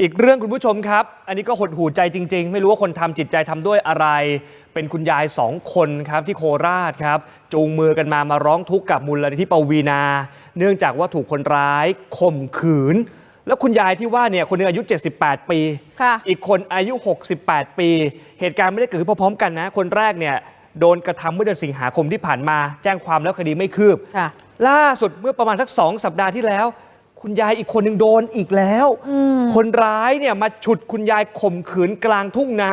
อีกเรื่องคุณผู้ชมครับ อันนี้ก็หดหูใจจริง ๆ ไม่รู้ว่าคนทำจิตใจทำด้วยอะไร เป็นคุณยายสองคนครับที่โคราชครับ จูงมือกันมามาร้องทุกข์กับมูลนิธิปวีนา เนื่องจากว่าถูกคนร้ายข่มขืน แล้วคุณยายที่ว่าเนี่ยคนหนึงอายุ 78 ปีค่ะอีกคนอายุ 68 ปี เหตุการณ์ไม่ได้เกิดขึ้นพร้อมๆกันนะ คนแรกเนี่ยโดนกระทำเมื่อเดือนสิงหาคมที่ผ่านมา แจ้งความแล้วคดีไม่คืบค่ะล่าสุดเมื่อประมาณสักสองสัปดาห์ที่แล้ว คุณยายอีกคนหนึ่งโดนอีกแล้ว คนร้ายเนี่ยมาฉุดคุณยายข่มขืนกลางทุ่งนา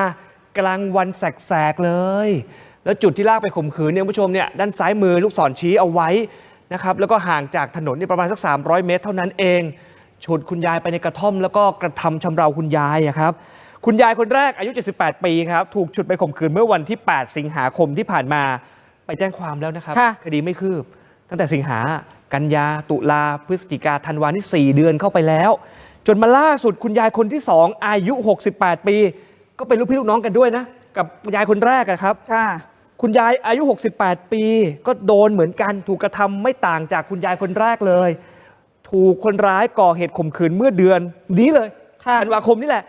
กลางวันแสกๆเลย แล้วจุดที่ลากไปข่มขืนเนี่ยคุณผู้ชมเนี่ยด้านซ้ายมือลูกศรชี้เอาไว้นะครับแล้วก็ห่างจากถนนเนี่ยประมาณสัก 300 เมตร เท่านั้นเองฉุดคุณยายไปในกระท่อม แล้วก็กระทำชำเราคุณยายอะครับคุณยายคนแรกอายุ 78 ปีครับถูกฉุดไปข่มขืนเมื่อวันที่ 8 สิงหาคมที่ผ่านมาไปแจ้งความแล้วนะครับค่ะคดีไม่คืบ ตั้งแต่สิงหา กันยา ตุลา พฤศจิกา ธันวานี่ 4 เดือนเข้าไปแล้ว จนมาล่าสุดคุณยายคนที่ 2 อายุ 68 ปี ก็เป็นลูกพี่ลูกน้องกันด้วยนะ กับคุณยายคนแรกอะครับ ค่ะ คุณยายอายุ 68 ปี ก็โดนเหมือนกันถูกกระทำไม่ต่างจากคุณยายคนแรกเลย ถูกคนร้ายก่อเหตุข่มขืนเมื่อเดือน นี้เลยค่ะธันวาคมนี่แหละ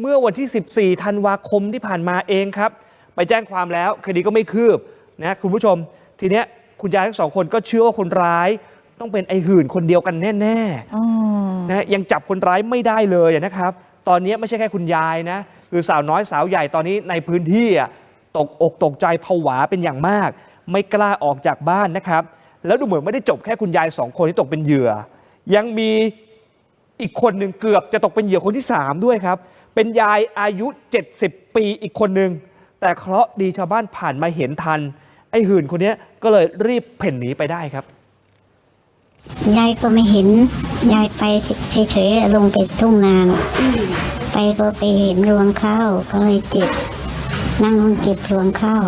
เมื่อวันที่ 14 ธันวาคมที่ผ่านมาเองครับ ไปแจ้งความแล้วคดีก็ไม่คืบนะคุณผู้ชม ทีเนี้ย คุณยายทั้งสองคนก็เชื่อว่าคนร้ายต้องเป็นไอ้หื่นคนเดียวกันแน่ๆอืมนะยังจับคนร้ายไม่ได้เลยนะครับ ตอนนี้ไม่ใช่แค่คุณยายนะคือสาวน้อยสาวใหญ่ตอนนี้ในพื้นที่อะตกอกตกใจผวาเป็นอย่างมาก ไม่กล้าออกจากบ้านนะครับ แล้วดูเหมือนไม่ได้จบแค่คุณยายสองคนที่ตกเป็นเหยื่อ ยังมีอีกคนหนึ่งเกือบจะตกเป็นเหยื่อคนที่ 3 ด้วยครับ เป็นยายอายุ 70 ปีอีกคนหนึ่งแต่เคราะห์ดีชาวบ้านผ่านมาเห็นทัน ไอ้หื่นคนเนี้ย ก็เลยรีบเพ่นหนีไปได้ครับ ยายก็ไม่เห็น ยายไปเฉยๆลงไปทุ่งนาน่ะไปก็ไปเห็นรวงข้าวก็เลยเก็บ นั่งเก็บรวงข้าว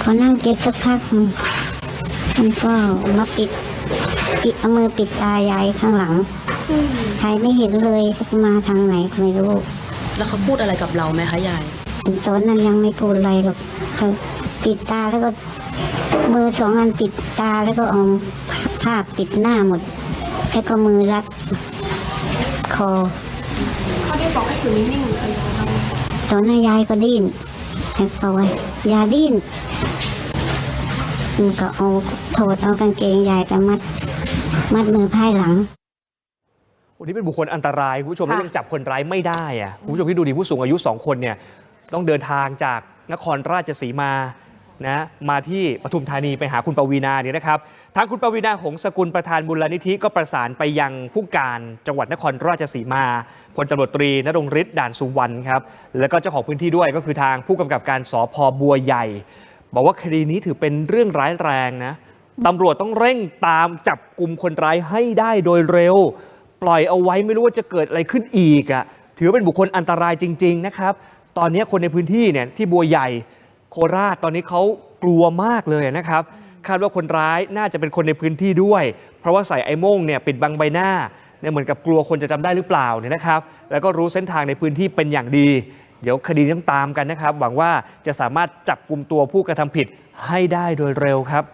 พอนั่งเก็บสักพักหนึ่งมันก็มาปิด ปิดเอามือปิดตายายข้างหลังใครไม่เห็นเลยมาทางไหนก็ไม่รู้ แล้วเขาพูดอะไรกับเราไหมคะยาย ตอนนั้นยังไม่พูดอะไรหรอกเขา ปิดตาแล้วก็มือสองอันปิดตาแล้วก็เอาผ้าปิดหน้าหมด แล้วก็มือรัดคอเขาได้บอกให้อยู่นิ่งตอนนั้นยายก็ดิ้นแล้วก็ว่าอย่าดิ้นมันก็เอาโถดเอากางเกงยายไปมัด มัดมือพายหลังวันนี้เป็นบุคคลอันตรายคุณผู้ชมค่ะแล้วยังจับคนร้ายไม่ได้อะคุณผู้ชมที่ดูดิผู้สูงอายุ2คนเนี่ยต้องเดินทางจากนครราชสีมา นะมาที่ปทุมธานีไปหาคุณปวีนาเนี่ยนะครับทางคุณปวีนาหงสกุลประธานมูลนิธิก็ประสานไปยังผู้การจังหวัดนครราชสีมาพลตำรวจตรีนรงฤทธิ์ด่านสุวรรณครับแล้วก็เจ้าของพื้นที่ด้วยก็คือทางผู้กำกับการสพบัวใหญ่ บอกว่าคดีนี้ถือเป็นเรื่องร้ายแรงนะตำรวจต้องเร่งตามจับกลุ่มคนร้ายให้ได้โดยเร็ว ปล่อยเอาไว้ไม่รู้ว่าจะเกิดอะไรขึ้นอีกอะ่ะถือเป็นบุคคลอันตรายจริง ๆ นะครับ ตอนนี้คนในพื้นที่เนี่ยที่บัวใหญ่ คราชตอนนี้เขากลัวมากเลยนะครับ คาดว่าคนร้ายน่าจะเป็นคนในพื้นที่ด้วย เพราะว่าใส่ไอ้โม่งเนี่ยปิดบังใบหน้าเนี่ยเหมือนกับกลัวคนจะจำได้หรือเปล่าเนี่ยนะครับ แล้วก็รู้เส้นทางในพื้นที่เป็นอย่างดี เดี๋ยวคดีต้องตามกันนะครับ หวังว่าจะสามารถจับกลุ่มตัวผู้กระทำผิดให้ได้โดยเร็วครับ